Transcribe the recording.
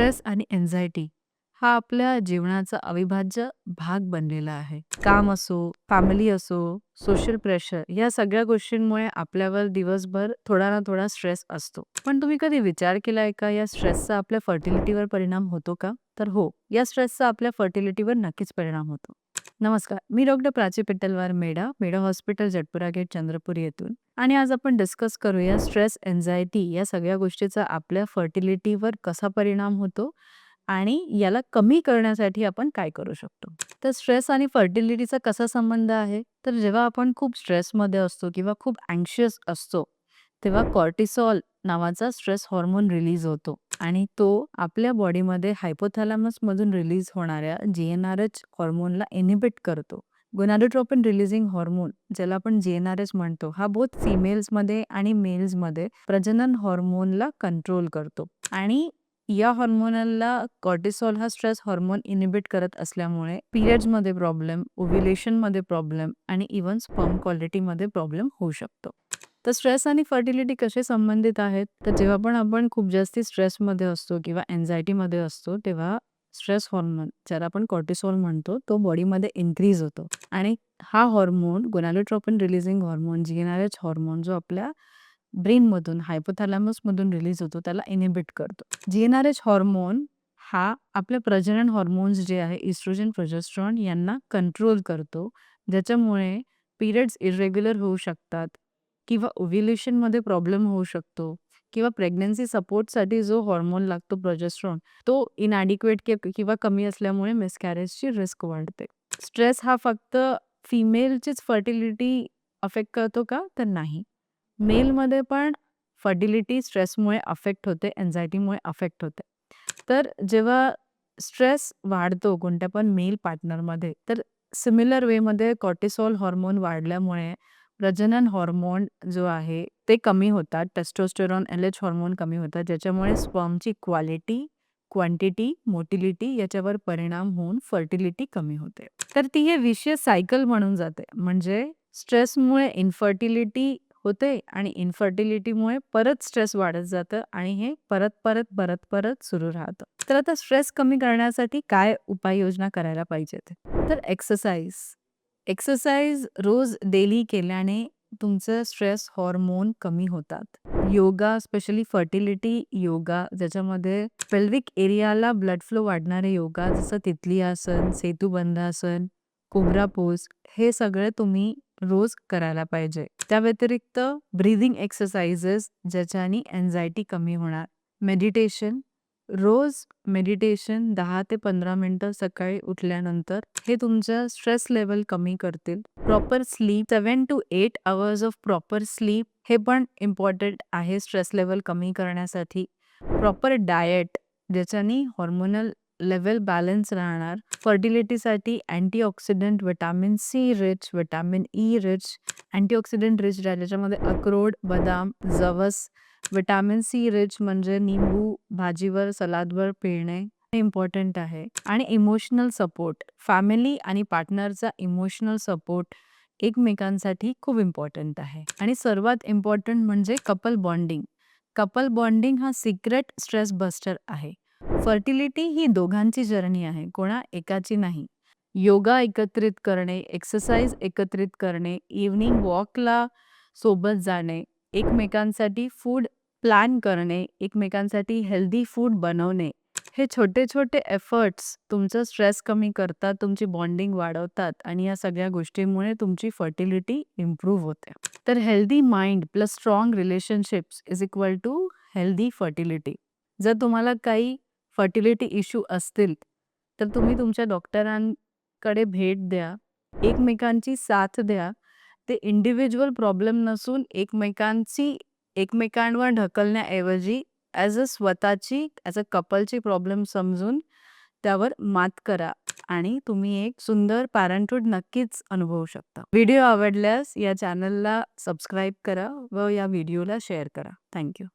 Stress आणि anxiety हा आपल्या जीवनाचा अविभाज्य भाग बनलेला आहे. काम असो, फॅमिली असो, सोशल प्रेशर या सगळ्या गोष्टींमुळे आपल्यावर दिवसभर थोडा ना थोडा स्ट्रेस असतो. पण तुम्ही कधी विचार केलाय का या स्ट्रेसचा आपल्या फर्टिलिटीवर परिणाम होतो का? तर हो, या स्ट्रेसचा आपल्या फर्टिलिटीवर नक्कीच परिणाम होतो. नमस्कार, मी doctor Prachi Pittalwar Meda, Meda hospital Jatpura gate Chandrapur येथून आणि आज आपण डिस्कस करूया स्ट्रेस, एन्झायटी या सगळ्या गोष्टीचा आपल्या फर्टिलिटीवर कसा परिणाम होतो आणि याला कमी करण्यासाठी आपण काय करू शकतो. तर स्ट्रेस आणि फर्टिलिटीचा कसा संबंध आहे? तर जेव्हा आपण खूप स्ट्रेसमध्ये असतो किंवा खूप अँक्शियस असतो, तेव्हा कॉर्टिसॉल नावाचा स्ट्रेस हॉर्मोन रिलीज होतो आणि तो आपल्या बॉडीमध्ये हायपोथॅलॅमसमधून रिलीज होणाऱ्या जे एन आर एच हॉर्मोनला इनिबिट करतो. गोनाडोट्रोपिन रिलीजिंग हॉर्मोन ज्याला आपण जे एन आर एस म्हणतो, हा बोथ फिमेल्समध्ये आणि मेल्समध्ये प्रजनन हॉर्मोनला कंट्रोल करतो आणि या हॉर्मोनला कॉर्टिसॉल हा स्ट्रेस हॉर्मोन इनिबिट करत असल्यामुळे पिरियड्समध्ये प्रॉब्लेम, ओव्ह्युलेशनमध्ये प्रॉब्लेम आणि इव्हन स्पर्म क्वालिटीमध्ये प्रॉब्लेम होऊ शकतो. तर स्ट्रेस आणि फर्टिलिटी कसे संबंधित आहेत? तर जेव्हा पण आपण खूप जास्ती स्ट्रेसमध्ये असतो किंवा एन्झायटीमध्ये असतो, तेव्हा स्ट्रेस हॉर्मोन ज्याला आपण कॉर्टिसॉल म्हणतो, तो बॉडीमध्ये इन्क्रीज होतो आणि हा hormone gonadotropin releasing R H hormone जो आपल्या ब्रेनमधून, हायपोथॅलॅमसमधून रिलीज होतो, त्याला इनिबिट करतो. जी एच हॉर्मोन हा आपल्या प्रजनन हॉर्मोन्स जे आहे इस्ट्रोजन, प्रोजेस्ट्रॉन यांना कंट्रोल करतो, ज्याच्यामुळे पिरियड्स इर्रेग्युलर होऊ शकतात किंवा ओव्ह्युलेशनमध्ये प्रॉब्लेम होऊ शकतो किंवा प्रेग्नन्सी सपोर्टसाठी जो हॉर्मोन लागतो प्रोजेस्ट्रॉन तो इनॅडिक्वेट किंवा कमी असल्यामुळे मिसकॅरेजची रिस्क वाढते. स्ट्रेस हा फक्त फिमेलचीच फर्टिलिटी अफेक्ट करतो का? तर नाही. मेलमध्ये पण फर्टिलिटी स्ट्रेसमुळे अफेक्ट होते, एन्झायटीमुळे अफेक्ट होते. तर जेव्हा स्ट्रेस वाढतो कोणत्या पण मेल पार्टनरमध्ये, तर सिमिलर वेमध्ये कॉर्टिसॉल हॉर्मोन वाढल्यामुळे प्रजनन हॉर्मोन जो आहे ते कमी होतात. टेस्टोस्टेरॉन, एलएच हॉर्मोन कमी होतात, ज्याच्यामुळे स्पर्मची क्वालिटी, क्वांटिटी, मोटिलिटी याच्यावर परिणाम होऊन फर्टिलिटी कमी होते. तर ती हे विषय सायकल म्हणून जाते. म्हणजे स्ट्रेसमुळे इन्फर्टिलिटी होते आणि इन्फर्टिलिटीमुळे परत स्ट्रेस वाढत जातं आणि हे परत, परत, परत, परत सुरू राहतं. तर आता स्ट्रेस कमी करण्यासाठी काय उपाययोजना करायला पाहिजेत? तर एक्सरसाइज. एक्सरसाइज रोज डेली केल्याने तुमचं स्ट्रेस हॉर्मोन कमी होतात. योगा, स्पेशली फर्टिलिटी योगा, ज्याच्यामध्ये पेल्विक एरियाला ब्लड फ्लो वाढणारे योगा जसं तितली आसन, सेतुबंधासन, कोबरा पोज हे सगळे तुम्ही रोज करायला पाहिजे. त्या व्यतिरिक्त ब्रीथिंग एक्सरसाइजेस ज्याच्याने एन्झायटी कमी होणार. मेडिटेशन, रोज मेडिटेशन दहा ते 15 मिनिटं सकाळी उठल्यानंतर हे तुमचं स्ट्रेस लेवल कमी करतील. Proper sleep seven to eight hours of proper sleep हे पण इम्पॉर्टंट आहे स्ट्रेस लेवल कमी करण्यासाठी. प्रॉपर डाएट ज्याच्याने हॉर्मोनल लेवल बॅलन्स राहणार. फर्टिलिटीसाठी antioxidant, vitamin C rich, vitamin E rich, antioxidant rich ज्याच्यामध्ये अक्रोड, बदाम, जवस, व्हिटॅमिन सी रिच म्हणजे निंबू भाजीवर, सलादवर पिळणे इम्पॉर्टंट आहे आणि इमोशनल सपोर्ट. फॅमिली आणि पार्टनरचा इमोशनल सपोर्ट एकमेकांसाठी खूप इम्पॉर्टंट आहे आणि सर्वात इम्पॉर्टंट म्हणजे कपल बॉन्डिंग. कपल बॉन्डिंग हा सिक्रेट स्ट्रेस बस्टर आहे. फर्टिलिटी ही दोघांची जर्नी आहे, कोणा एकाची नाही. योगा एकत्रित करणे, एक्सरसाइज एकत्रित करणे, इव्हनिंग वॉकला सोबत जाणे, एकमेकांसाठी फूड प्लॅन करणे, एकमेकांसाठी हेल्दी फूड बनवणे, हे छोटे-छोटे एफर्ट्स तुमचं स्ट्रेस कमी करतात, तुमची बॉन्डिंग वाढवतात आणि या सगळ्या गोष्टींमुळे तुमची फर्टिलिटी इम्प्रूव्ह होते. तर healthy mind plus strong relationships is equal to healthy fertility. जर तुम्हाला काही फर्टिलिटी इश्यू असतील, तर तुम्ही तुमच्या डॉक्टरांकडे भेट द्या. एकमेकांची साथ द्या. ते इंडिव्हिज्युअल प्रॉब्लेम नसून एकमेकांची एकमेकांवर ढकलण्याऐवजी ॲज अ स्वतःची, ॲज अ कपलची प्रॉब्लेम समजून त्यावर मात करा आणि तुम्ही एक सुंदर पॅरेंटहूड नक्कीच अनुभवू शकता. व्हिडिओ आवडल्यास या चॅनलला सबस्क्राईब करा व या व्हिडिओला शेअर करा. थँक्यू